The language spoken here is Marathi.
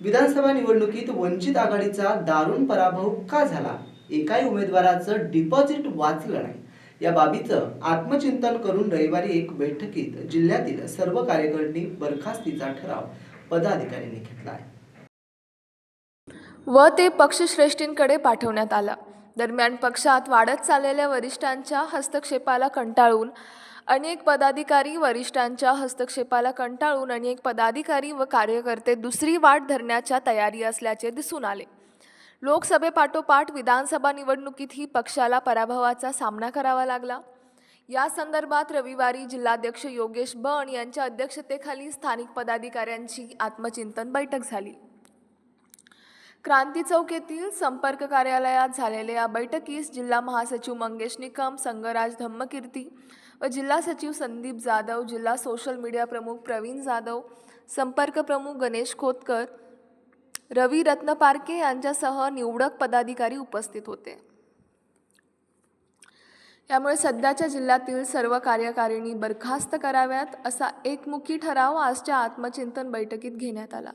विधानसभा निवडणुकीत वंचित आघाडीचा दारुण पराभव का झाला? एकाही उमेदवाराचं डिपॉझिट वाचलं नाही. या बाबीचं आत्मचिंतन करून रविवारी एक बैठकीत जिल्ह्यातील सर्व कार्यकर्त्यांनी बरखास्तीचा ठराव पदाधिकाऱ्यांनी घेतला आहे. व ते पक्षश्रेष्ठींकडे पाठवण्यात आला. दरम्यान पक्षात वाढत चाललेल्या वरिष्ठांच्या हस्तक्षेपाला कंटाळून अनेक पदाधिकारी वरिष्ठांच्या हस्तक्षेपाला कंटाळून अनेक पदाधिकारी व कार्यकर्ते दुसरी वाट धरण्याच्या तयारी असल्याचे दिसून आले. लोकसभेपाठोपाठ विधानसभा निवडणुकीतही पक्षाला पराभवाचा सामना करावा लागला. या संदर्भात रविवारी जिल्हाध्यक्ष योगेश बण यांच्या अध्यक्षतेखाली स्थानिक पदाधिकाऱ्यांची आत्मचिंतन बैठक झाली. क्रांती चौक येथील संपर्क कार्यालयात झालेल्या या बैठकीस जिल्हा महासचिव मंगेश निकम संगराज धम्मकीर्ती व जिल्हा सचिव संदीप जाधव जिल्हा सोशल मीडिया प्रमुख प्रवीण जाधव संपर्क प्रमुख गणेश खोतकर रवी रत्नपारके यांच्यासह निवडक पदाधिकारी उपस्थित होते. यामुळे सध्याच्या जिल्ह्यातील सर्व कार्यकारिणी बरखास्त कराव्यात असा एकमुखी ठराव आजच्या आत्मचिंतन बैठकीत घेण्यात आला.